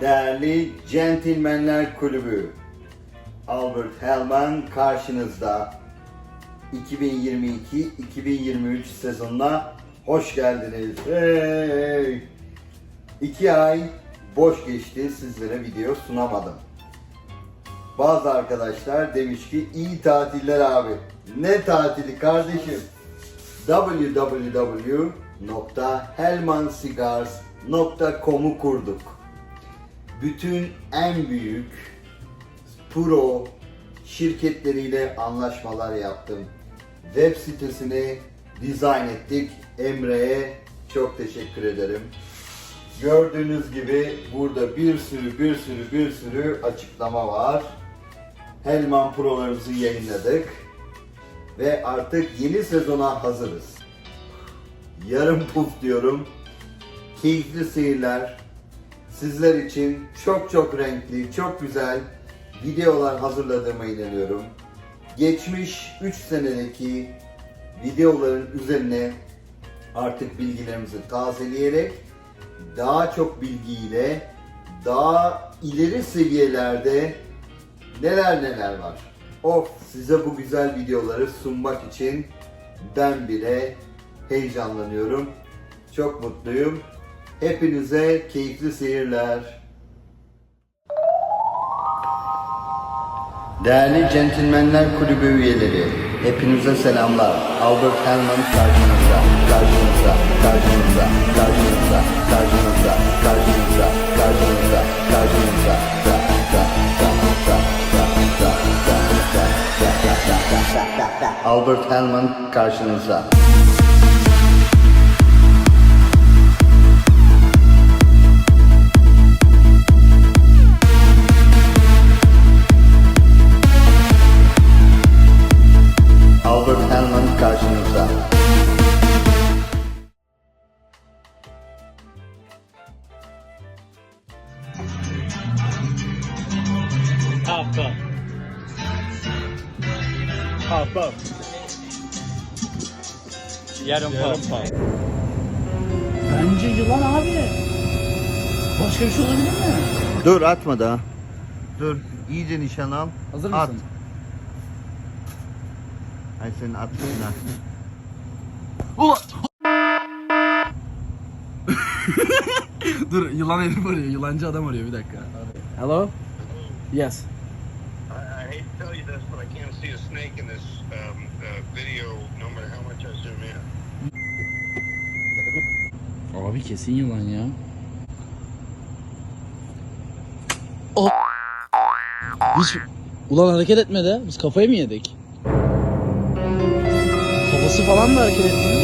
Değerli Centilmenler Kulübü, Albert Hellman karşınızda. 2022-2023 sezonuna hoş geldiniz. Hey! İki ay boş geçti, sizlere video sunamadım. Bazı arkadaşlar demiş ki iyi tatiller abi. Ne tatili kardeşim? www.helmancigars.com'u kurduk. Bütün en büyük pro şirketleriyle anlaşmalar yaptım. Web sitesini dizayn ettik. Emre'ye çok teşekkür ederim. Gördüğünüz gibi burada bir sürü bir sürü bir sürü açıklama var. Helman Pro'larımızı yayınladık. Ve artık yeni sezona hazırız. Yarım puf diyorum. Keyifli seyirler. Sizler için çok çok renkli, çok güzel videolar hazırladığıma inanıyorum. Geçmiş 3 senedeki videoların üzerine artık bilgilerimizi tazeleyerek daha çok bilgiyle daha ileri seviyelerde neler neler var. Of size bu güzel videoları sunmak için ben bile heyecanlanıyorum. Çok mutluyum. Hepinize keyifli seyirler. Değerli Centilmenler Kulübü üyeleri, hepinize selamlar. Albert Hellman karşınızda, karşınızda, karşınızda, karşınızda, karşınızda, karşınızda, karşınızda, karşınızda, da, da, da, da, da, da, da, da, da. Albert Hellman karşınızda. Yarım pump. Bence yılan abi. Başka bir şey olabilir mi? Dur atma daha. Dur iyice nişan al. Hazır At. mısın? Ay senin attığına. Dur yılan herif arıyor. Yılancı adam arıyor bir dakika. Hello? Yes. I, I hate to tell you this, but I can't see a snake in this um, uh, video, no matter how much I zoom in. Abi kesin yılan ya. Oh. Hiç... Ulan hareket etmedi. Biz kafayı mı yedik? Kafası falan da hareket etmiyor.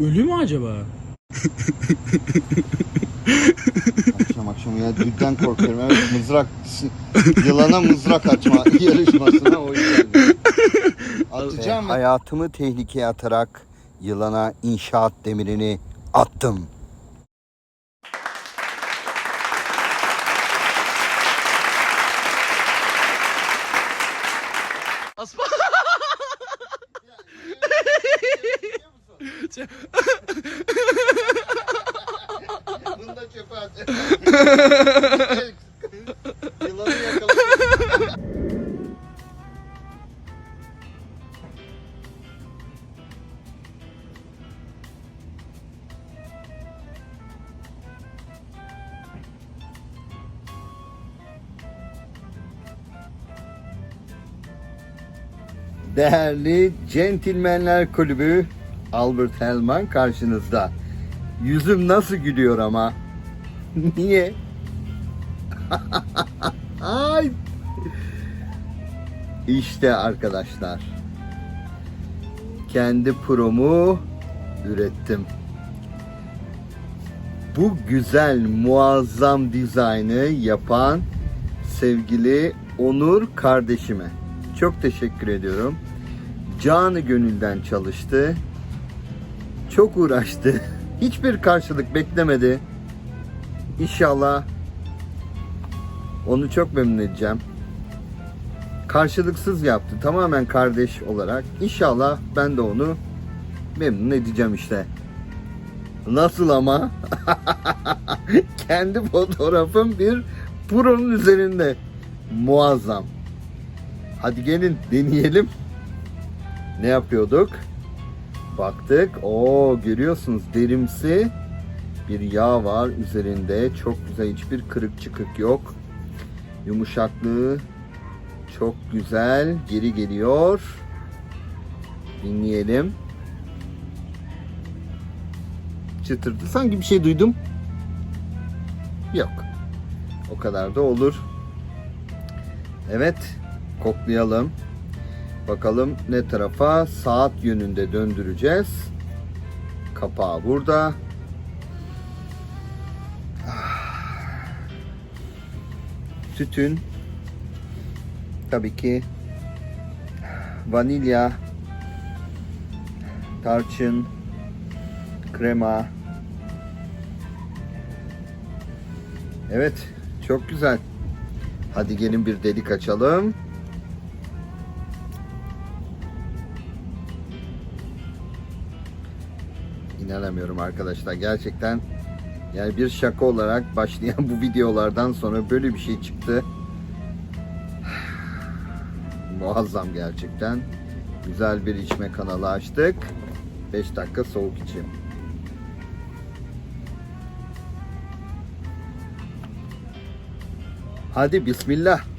Ölü mü acaba? Akşam akşam ya dünden korkuyorum. Evet mızrak yılana mızrak atma yarışmasına o yüzden. Atacağım. Hayatımı tehlikeye atarak yılana inşaat demirini attım. Asma. Bunu da çöpe at. Değerli Centilmenler Kulübü Albert Hellman karşınızda. Yüzüm nasıl gülüyor ama. Niye? Ay. İşte arkadaşlar. Kendi promu ürettim. Bu güzel, muazzam dizaynı yapan sevgili Onur kardeşime çok teşekkür ediyorum. Canı gönülden çalıştı. Çok uğraştı. Hiçbir karşılık beklemedi. İnşallah onu çok memnun edeceğim. Karşılıksız yaptı. Tamamen kardeş olarak. İnşallah ben de onu memnun edeceğim işte. Nasıl ama? Kendi fotoğrafım bir Pro'nun üzerinde. Muazzam. Hadi gelin deneyelim. Ne yapıyorduk? Baktık. Oo görüyorsunuz derimsi bir yağ var üzerinde. Çok güzel hiçbir kırık çıkık yok. Yumuşaklığı çok güzel. Geri geliyor. Dinleyelim. Çıtırdı. Sanki bir şey duydum. Yok. O kadar da olur. Evet. Koklayalım. Bakalım ne tarafa? Saat yönünde döndüreceğiz. Kapağı burada. Tütün. Tabii ki vanilya, tarçın, krema. Evet, çok güzel. Hadi gelin bir delik açalım. İnanamıyorum arkadaşlar. Gerçekten yani bir şaka olarak başlayan bu videolardan sonra böyle bir şey çıktı. Muazzam gerçekten. Güzel bir içme kanalı açtık. 5 dakika soğuk içeyim. Hadi bismillah.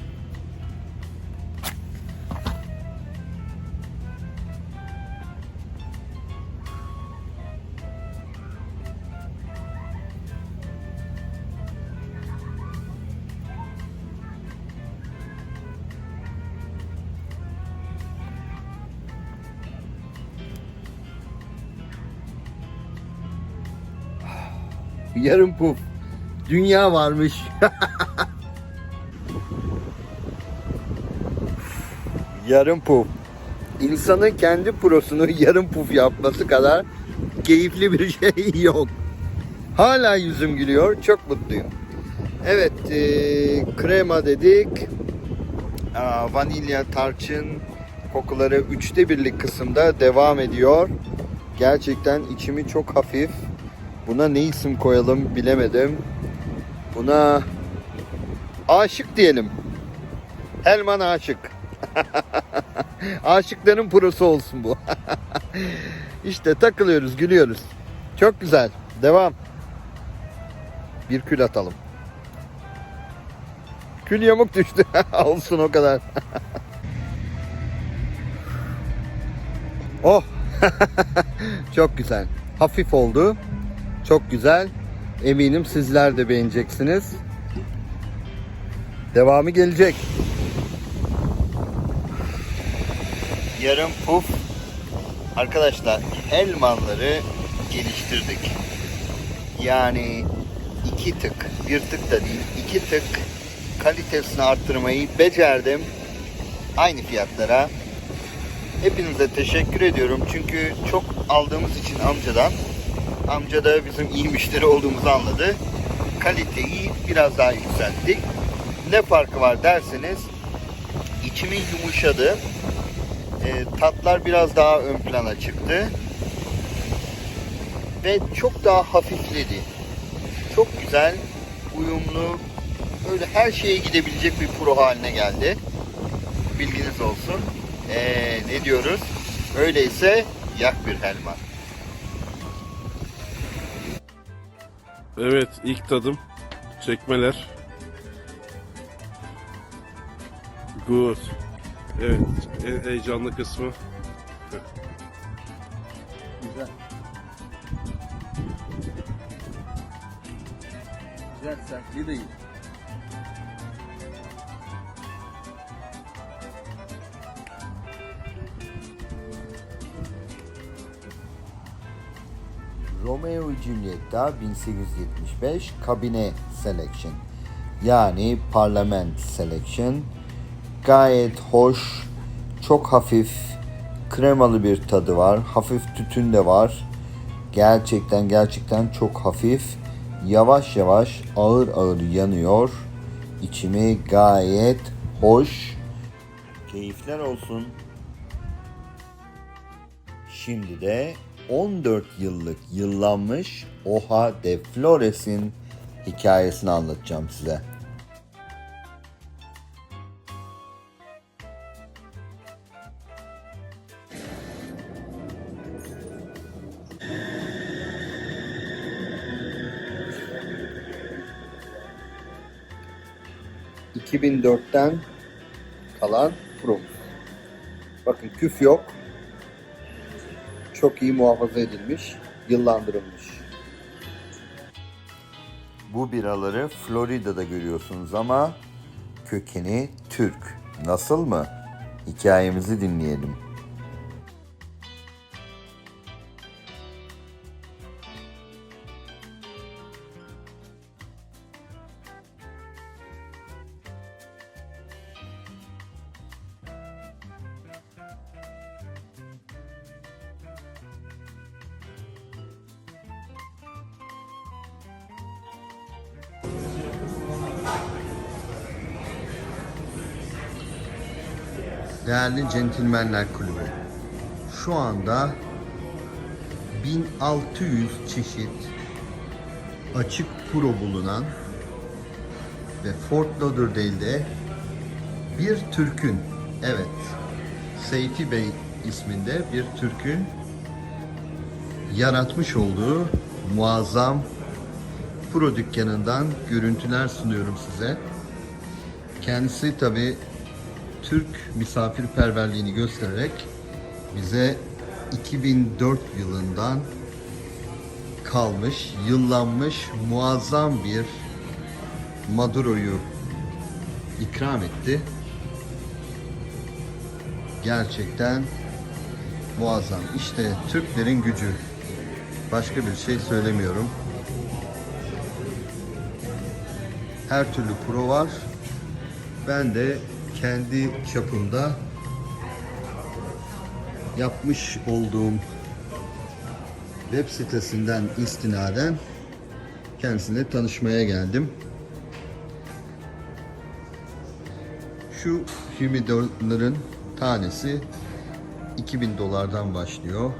Yarım puf. Dünya varmış. yarım puf. İnsanın kendi prosunu yarım puf yapması kadar keyifli bir şey yok. Hala yüzüm gülüyor. Çok mutluyum. Evet, e, krema dedik. Aa, vanilya, tarçın kokuları üçte birlik kısımda devam ediyor. Gerçekten içimi çok hafif. Buna ne isim koyalım bilemedim. Buna aşık diyelim. Helman aşık. Aşıkların prosu olsun bu. işte takılıyoruz, gülüyoruz. Çok güzel. Devam. Bir kül atalım. Kül yamuk düştü. olsun o kadar. oh. Çok güzel. Hafif oldu. Çok güzel. Eminim sizler de beğeneceksiniz. Devamı gelecek. Yarım puf. Arkadaşlar helmanları geliştirdik. Yani iki tık, bir tık da değil, iki tık kalitesini arttırmayı becerdim. Aynı fiyatlara. Hepinize teşekkür ediyorum. Çünkü çok aldığımız için amcadan amca da bizim iyi müşteri olduğumuzu anladı. Kaliteyi biraz daha yükselttik. Ne farkı var derseniz içimi yumuşadı. E, tatlar biraz daha ön plana çıktı. Ve çok daha hafifledi. Çok güzel, uyumlu, böyle her şeye gidebilecek bir pro haline geldi. Bilginiz olsun. E, ne diyoruz? Öyleyse yak bir helma. Evet ilk tadım çekmeler. Good. Evet en heyecanlı kısmı. Güzel. Güzel sertliği de iyi. Juliet'ta 1875 kabine selection yani parlament selection. Gayet hoş çok hafif kremalı bir tadı var hafif tütün de var. Gerçekten gerçekten çok hafif. Yavaş yavaş ağır ağır yanıyor. İçimi gayet hoş. Keyifler olsun. Şimdi de 14 yıllık yıllanmış Oha de Flores'in hikayesini anlatacağım size. ...2004'ten kalan Pro. Bakın küf yok. Çok iyi muhafaza edilmiş, yıllandırılmış. Bu biraları Florida'da görüyorsunuz ama kökeni Türk. Nasıl mı? Hikayemizi dinleyelim. Değerli Centilmenler Kulübü. Şu anda 1600 çeşit açık puro bulunan ve Fort Lauderdale'de bir Türk'ün, evet Seyfi Bey isminde bir Türk'ün yaratmış olduğu muazzam puro dükkanından görüntüler sunuyorum size. Kendisi tabi Türk misafirperverliğini göstererek bize 2004 yılından kalmış, yıllanmış muazzam bir Maduro'yu ikram etti. Gerçekten muazzam. İşte Türklerin gücü. Başka bir şey söylemiyorum. Her türlü pro var. Ben de kendi çapımda yapmış olduğum web sitesinden istinaden kendisine tanışmaya geldim. Şu humidorların tanesi 2000 dolardan başlıyor.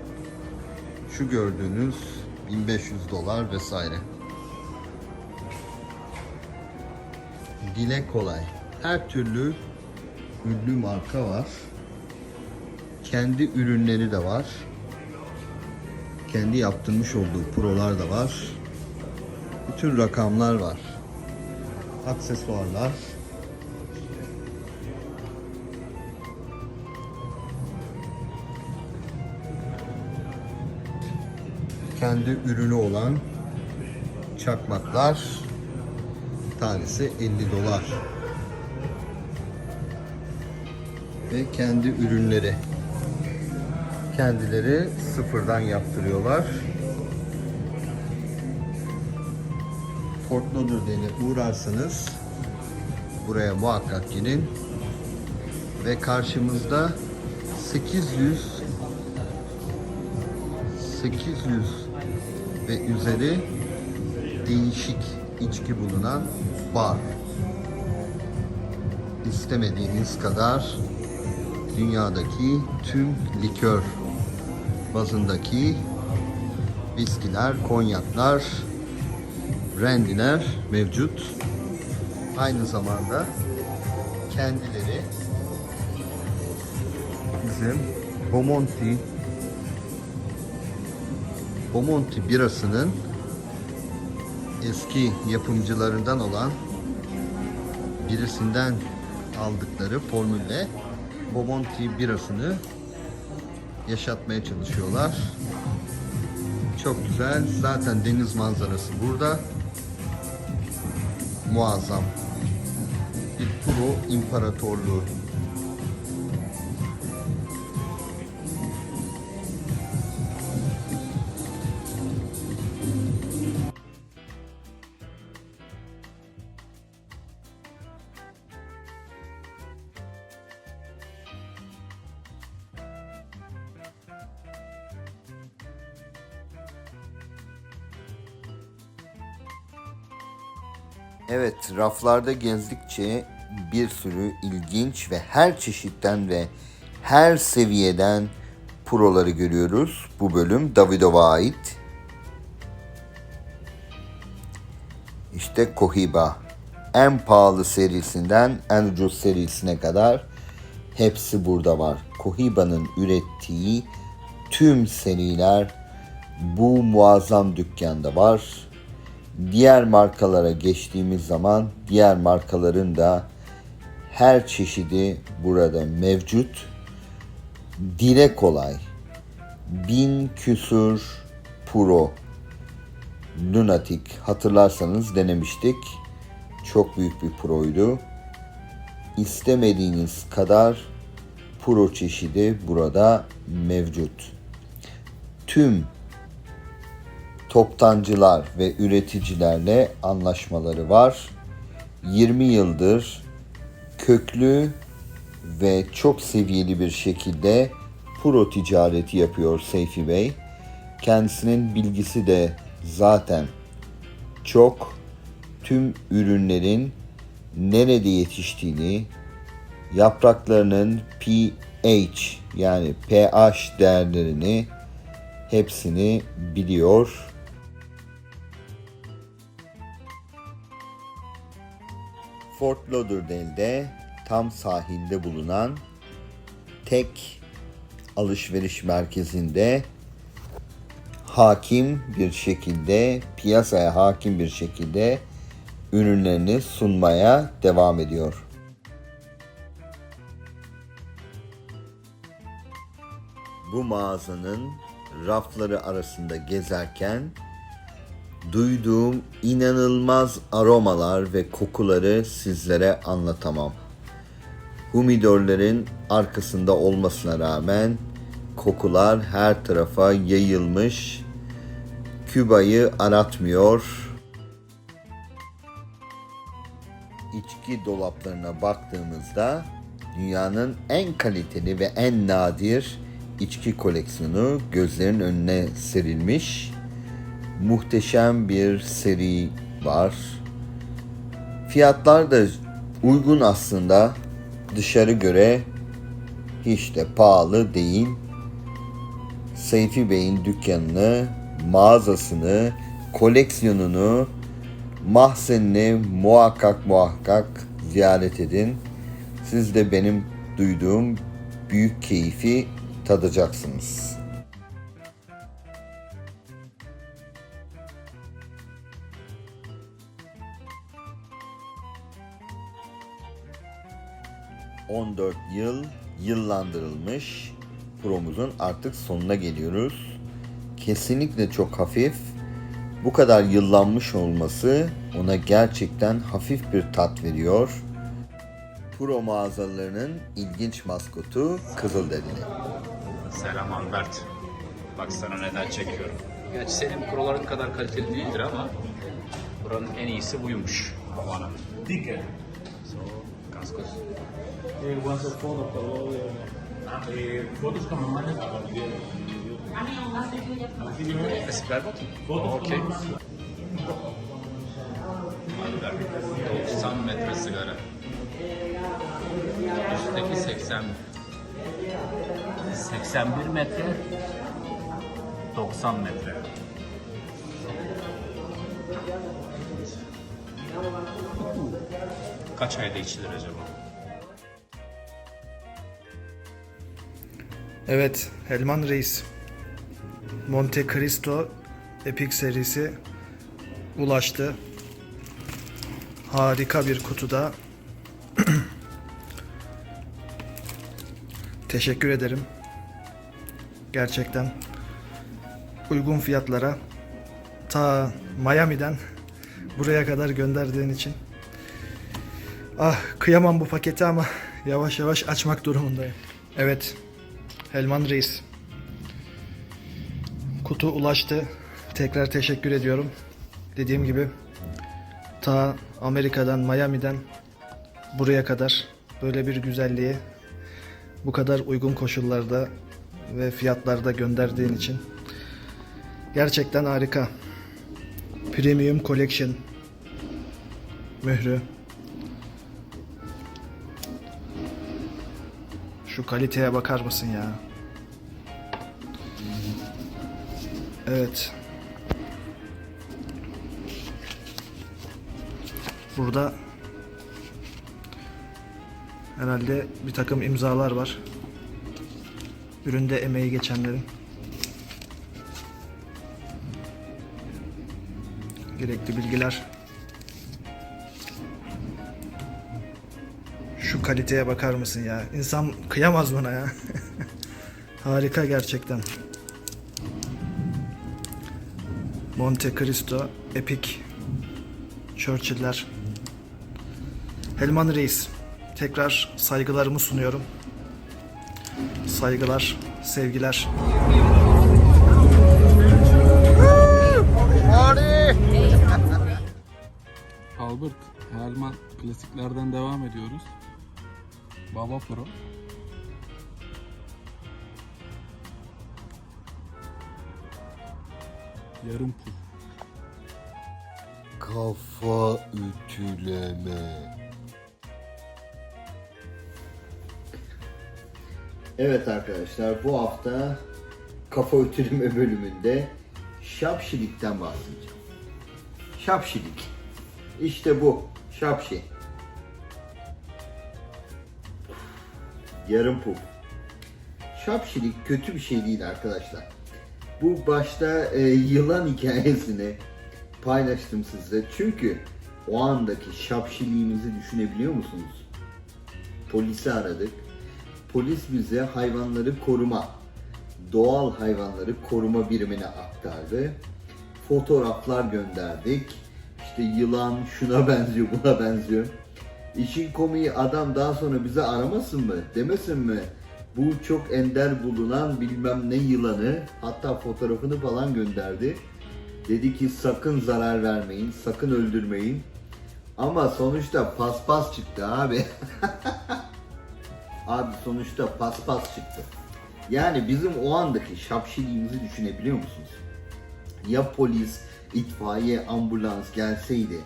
Şu gördüğünüz 1500 dolar vesaire. Dile kolay. Her türlü ünlü marka var. Kendi ürünleri de var. Kendi yaptırmış olduğu prolar da var. Bütün rakamlar var. Aksesuarlar. Kendi ürünü olan çakmaklar tanesi 50 dolar. Ve kendi ürünleri. Kendileri sıfırdan yaptırıyorlar. Fort Lauderdale'e uğrarsanız buraya muhakkak gelin. Ve karşımızda 800 800 ve üzeri değişik içki bulunan bar. İstemediğiniz kadar dünyadaki tüm likör bazındaki viskiler, konyaklar, brandiler mevcut. Aynı zamanda kendileri bizim Bomonti Bomonti birasının eski yapımcılarından olan birisinden aldıkları formülle Bomonti birasını yaşatmaya çalışıyorlar. Çok güzel. Zaten deniz manzarası burada. Muazzam. Bir Puro İmparatorluğu. Raflarda gezdikçe bir sürü ilginç ve her çeşitten ve her seviyeden Pro'ları görüyoruz. Bu bölüm Davidov'a ait. İşte Cohiba. En pahalı serisinden en ucuz serisine kadar hepsi burada var. Cohiba'nın ürettiği tüm seriler bu muazzam dükkanda var. Diğer markalara geçtiğimiz zaman diğer markaların da her çeşidi burada mevcut. Dile kolay. Bin küsur Pro Lunatic hatırlarsanız denemiştik. Çok büyük bir proydu. İstemediğiniz kadar pro çeşidi burada mevcut. Tüm toptancılar ve üreticilerle anlaşmaları var. 20 yıldır köklü ve çok seviyeli bir şekilde pro ticareti yapıyor Seyfi Bey. Kendisinin bilgisi de zaten çok tüm ürünlerin nerede yetiştiğini, yapraklarının pH yani pH değerlerini hepsini biliyor. Fort Lauderdale'de tam sahilde bulunan tek alışveriş merkezinde hakim bir şekilde, piyasaya hakim bir şekilde ürünlerini sunmaya devam ediyor. Bu mağazanın rafları arasında gezerken duyduğum inanılmaz aromalar ve kokuları sizlere anlatamam. Humidorların arkasında olmasına rağmen kokular her tarafa yayılmış. Küba'yı aratmıyor. İçki dolaplarına baktığımızda dünyanın en kaliteli ve en nadir içki koleksiyonu gözlerin önüne serilmiş. Muhteşem bir seri var. Fiyatlar da uygun aslında. Dışarı göre hiç de pahalı değil. Seyfi Bey'in dükkanını, mağazasını, koleksiyonunu, mahzenini muhakkak muhakkak ziyaret edin. Siz de benim duyduğum büyük keyfi tadacaksınız. ...14 yıl yıllandırılmış promuzun artık sonuna geliyoruz. Kesinlikle çok hafif. Bu kadar yıllanmış olması ona gerçekten hafif bir tat veriyor. Pro mağazalarının ilginç maskotu Kızılderili. Selam Albert. Bak sana neden çekiyorum. Gerçi senin proların kadar kaliteli değildir ama buranın en iyisi buymuş. Bana. Dike. So, kaskos. Resim ver bakayım. Okey. Albert. 90 metre sigara. Üstteki 80 81 metre 90 metre. Kaç ayda içilir acaba? Evet, Helman Reis. Monte Cristo Epic serisi ulaştı. Harika bir kutuda. Teşekkür ederim. Gerçekten uygun fiyatlara ta Miami'den buraya kadar gönderdiğin için. Ah kıyamam bu paketi ama yavaş yavaş açmak durumundayım. Evet. Helman Reis. Kutu ulaştı. Tekrar teşekkür ediyorum. Dediğim gibi ta Amerika'dan, Miami'den buraya kadar böyle bir güzelliği bu kadar uygun koşullarda ve fiyatlarda gönderdiğin için gerçekten harika. Premium Collection mührü. Şu kaliteye bakar mısın ya? Evet. Burada herhalde bir takım imzalar var. Üründe emeği geçenlerin. Gerekli bilgiler. Kaliteye bakar mısın ya? İnsan kıyamaz buna ya. Harika gerçekten. Monte Cristo Epic Churchill'ler Helman Reis tekrar saygılarımı sunuyorum. Saygılar, sevgiler. Albert, Helman klasiklerden devam ediyoruz. Baba Pro. Yarım pul. Kafa ütüleme. Evet arkadaşlar bu hafta kafa ütüleme bölümünde şapşilikten bahsedeceğim. Şapşilik. İşte bu. Şapşi. Yarım puf. Şapşilik kötü bir şey değil arkadaşlar. Bu başta e, yılan hikayesini paylaştım size. Çünkü o andaki şapşiliğimizi düşünebiliyor musunuz? Polisi aradık. Polis bize hayvanları koruma, doğal hayvanları koruma birimine aktardı. Fotoğraflar gönderdik. İşte yılan şuna benziyor, buna benziyor. İşin komiği adam daha sonra bize aramasın mı? Demesin mi? Bu çok ender bulunan bilmem ne yılanı hatta fotoğrafını falan gönderdi. Dedi ki sakın zarar vermeyin, sakın öldürmeyin. Ama sonuçta paspas çıktı abi. abi sonuçta paspas çıktı. Yani bizim o andaki şapşiliğimizi düşünebiliyor musunuz? Ya polis, itfaiye, ambulans gelseydi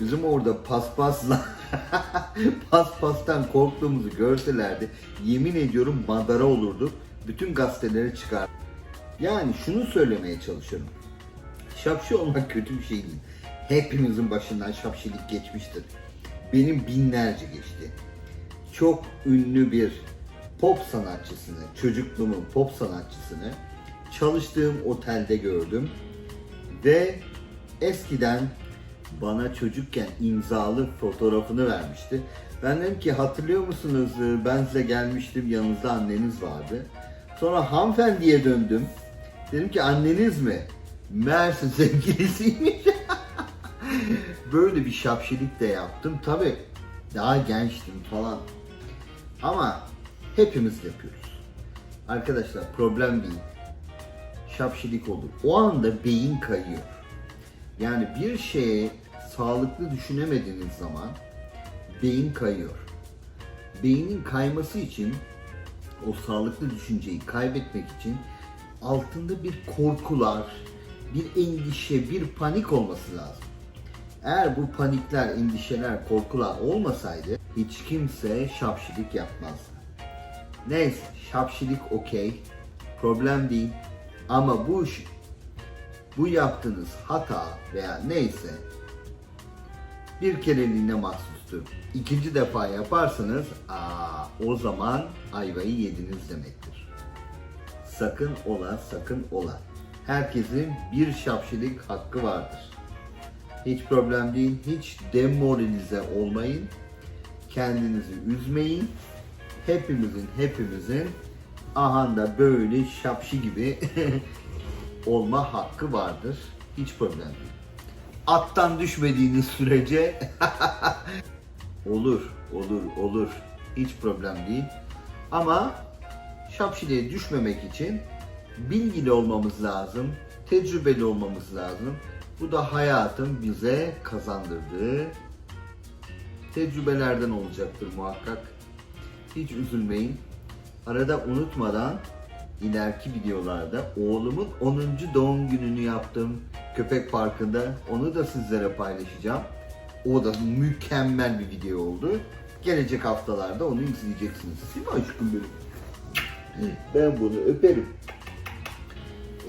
bizim orada paspasla paspastan korktuğumuzu görselerdi yemin ediyorum madara olurduk. Bütün gazetelere çıkar. Yani şunu söylemeye çalışıyorum. Şapşi olmak kötü bir şey değil. Hepimizin başından şapşilik geçmiştir. Benim binlerce geçti. Çok ünlü bir pop sanatçısını, çocukluğumun pop sanatçısını çalıştığım otelde gördüm. Ve eskiden bana çocukken imzalı fotoğrafını vermişti. Ben dedim ki hatırlıyor musunuz ben size gelmiştim yanınızda anneniz vardı. Sonra hanımefendiye döndüm. Dedim ki anneniz mi? Meğerse sevgilisiymiş. Böyle bir şapşilik de yaptım. Tabi daha gençtim falan. Ama hepimiz yapıyoruz. Arkadaşlar problem değil. Şapşilik olur. O anda beyin kayıyor. Yani bir şeye sağlıklı düşünemediğiniz zaman beyin kayıyor. Beynin kayması için o sağlıklı düşünceyi kaybetmek için altında bir korkular, bir endişe, bir panik olması lazım. Eğer bu panikler, endişeler, korkular olmasaydı hiç kimse şapşilik yapmazdı. Neyse şapşilik okey, problem değil. Ama bu iş, bu yaptığınız hata veya neyse bir kereliğine mahsustur. İkinci defa yaparsanız aa, o zaman ayvayı yediniz demektir. Sakın ola, sakın ola. Herkesin bir şapşilik hakkı vardır. Hiç problem değil, hiç demoralize olmayın. Kendinizi üzmeyin. Hepimizin, hepimizin ahanda böyle şapşi gibi olma hakkı vardır. Hiç problem değil. Attan düşmediğiniz sürece olur, olur, olur. Hiç problem değil. Ama şapşiliğe düşmemek için bilgili olmamız lazım, tecrübeli olmamız lazım. Bu da hayatın bize kazandırdığı tecrübelerden olacaktır muhakkak. Hiç üzülmeyin. Arada unutmadan ileriki videolarda oğlumun 10. doğum gününü yaptım köpek parkında. Onu da sizlere paylaşacağım. O da mükemmel bir video oldu. Gelecek haftalarda onu izleyeceksiniz. Değil mi aşkım benim? Ben bunu öperim.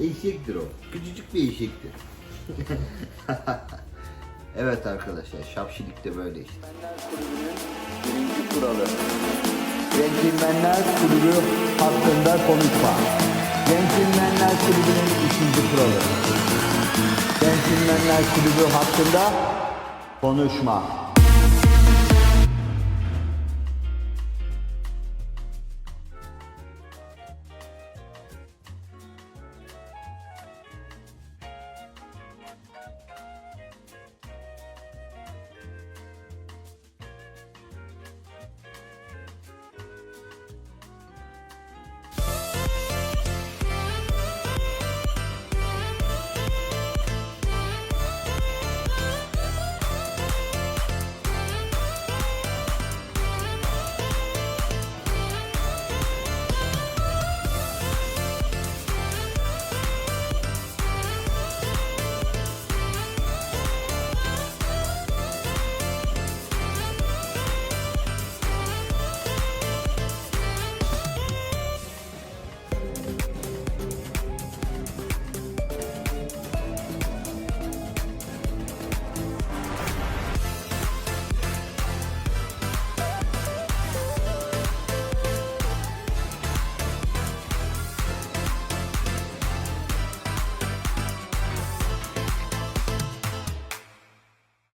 Eşektir o. Küçücük bir eşektir. evet arkadaşlar şapşilik de böyle işte. Kuralı. Centilmenler kulübü hakkında konuşma. Centilmenler kulübünün ikinci kuralı. Centilmenler kulübü hakkında konuşma.